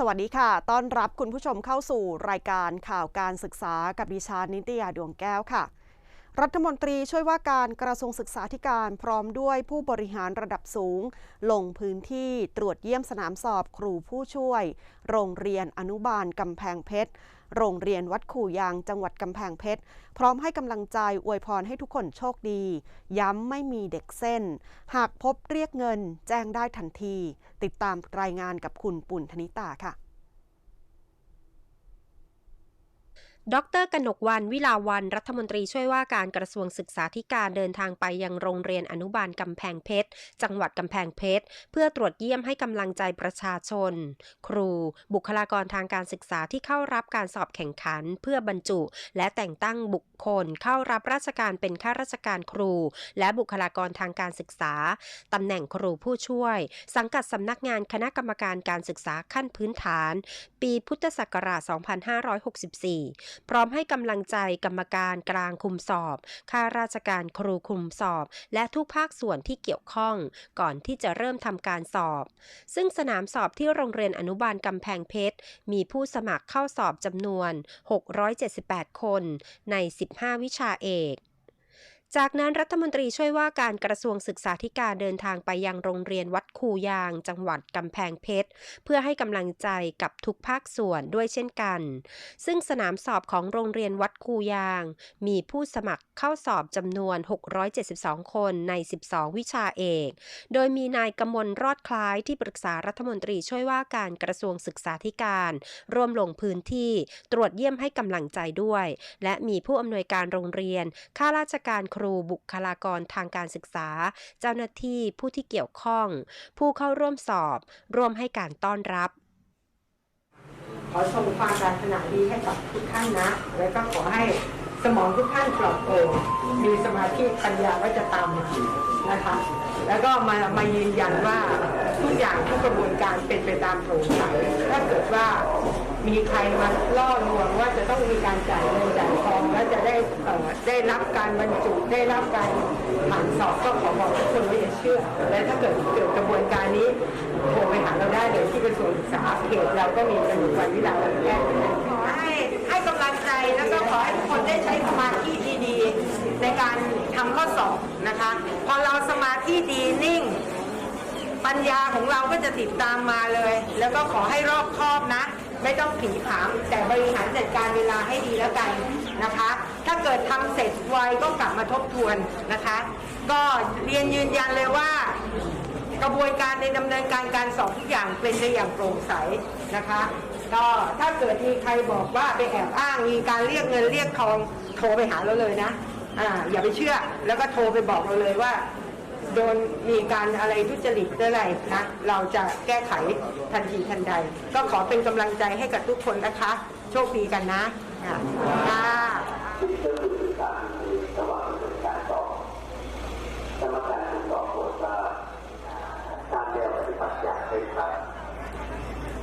สวัสดีค่ะ ต้อนรับคุณผู้ชมเข้าสู่รายการข่าวการศึกษากับดิฉันนิตยาดวงแก้วค่ะ รัฐมนตรีช่วยว่าการกระทรวงศึกษาธิการพร้อมด้วยผู้บริหารระดับสูง ลงพื้นที่ตรวจเยี่ยมสนามสอบครูผู้ช่วย โรงเรียนอนุบาลกำแพงเพชร โรงเรียนวัดขู่ยางจังหวัดกำแพงเพชร พร้อมให้กำลังใจอวยพรให้ทุกคนโชคดี ย้ำไม่มีเด็กเส้น หากพบเรียกเงินแจ้งได้ทันที ติดตามรายงานกับคุณปุ่นธนิตาค่ะ ดรกนกวันวิลาวันรัฐมนตรีช่วยว่าการกระทรวงศึกษาธิการเดินทางไปยังโรงเรียนอนุบาลกำแพงเพชร จังหวัดกำแพงเพชร เพื่อตรวจเยี่ยมให้กำลังใจประชาชน ครู บุคลากรทางการศึกษาที่เข้ารับการสอบแข่งขัน เพื่อบรรจุ และแต่งตั้งบุค คล เข้ารับราชการเป็นข้าราชการครู และบุคลากรทางการศึกษาตำแหน่งครูผู้ช่วย สังกัดสำนักงานคณะกรรมการการศึกษาขั้นพื้นฐาน ปีพุทธศักราช 2564 พร้อมให้กำลังใจกรรมการกลางคุมสอบข้าราชการครูคุมสอบ และทุกภาคส่วนที่เกี่ยวข้อง ก่อนที่จะเริ่มทำการสอบ ซึ่งสนามสอบที่โรงเรียนอนุบาลกำแพงเพชร มีผู้สมัครเข้าสอบจำนวน 678 คนใน15 วิชาเอก จากนั้นรัฐมนตรีช่วยว่าการกระทรวงศึกษาธิการเดินทางไปยังโรงเรียนวัดคูยาง จังหวัดกำแพงเพชร เพื่อให้กำลังใจกับทุกภาคส่วนด้วยเช่นกัน ซึ่งสนามสอบของโรงเรียนวัดคูยาง มีผู้สมัครเข้าสอบจำนวน 672 คนใน 12 วิชาเอก โดยมีนายกมลรอดคล้ายที่ปรึกษารัฐมนตรีช่วยว่าการกระทรวงศึกษาธิการ ร่วมลงพื้นที่ตรวจเยี่ยมให้กำลังใจด้วย และมีผู้อำนวยการโรงเรียนข้าราชการรู บุคลากรทางการศึกษา เจ้าหน้าที่ผู้ที่เกี่ยวข้อง ผู้เข้าร่วมสอบ ร่วมให้การต้อนรับ ขอส่งความปรารถนาดีให้กับทุกท่านนะ แล้วก็ขอให้สมองทุกท่านปลอดโปร่งมีสมาธิปัญญาว่าจะตามมานะคะ แล้วก็มามายืนยันว่าทุกอย่างทุกกระบวนการเป็นไปตามโปร่งใสถ้าเกิดว่า มีใครมาล่อลวงว่าจะต้องมีการจ่ายเงินจ่ายทองแล้วจะได้ได้รับการบรรจุได้รับการผ่านสอบก็ขอบอกทุกคนว่าอย่าเชื่อ และถ้าเกิดเกิดกระบวนการนี้โทรไปหาเราได้เลยที่กระทรวงศึกษาเพจเราก็มีกระดูกวันวิลาวันแพทย์ขอให้ให้กำลังใจแล้วก็ขอให้ทุกคนได้ใช้สมาธิดีๆ ในการทำข้อสอบนะคะ พอเราสมาธิดีนิ่งปัญญาของเราก็จะติดตามมาเลย แล้วก็ขอให้รอบคอบนะ ไม่ต้องผีผาม แต่บริหารจัดการเวลาให้ดีแล้วกันนะคะ ถ้าเกิดทำเสร็จไวก็กลับมาทบทวนนะคะ ก็เรียนยืนยันเลยว่ากระบวนการในดำเนินการการสอบทุกอย่างเป็นไปอย่างโปร่งใสนะคะก็ถ้าเกิดมีใครบอกว่าไปแอบอ้างมีการเรียกเงินเรียกทองโทรไปหาเราเลยนะอ่าอย่าไปเชื่อแล้วก็โทรไปบอกเราเลยว่า โดนมีการอะไรทุจริตหรืออะไรนะเราจะแก้ไขทันทีทันใด ก็ขอเป็นกำลังใจให้กับทุกคนนะคะ โชคดีกันนะอะค่ะ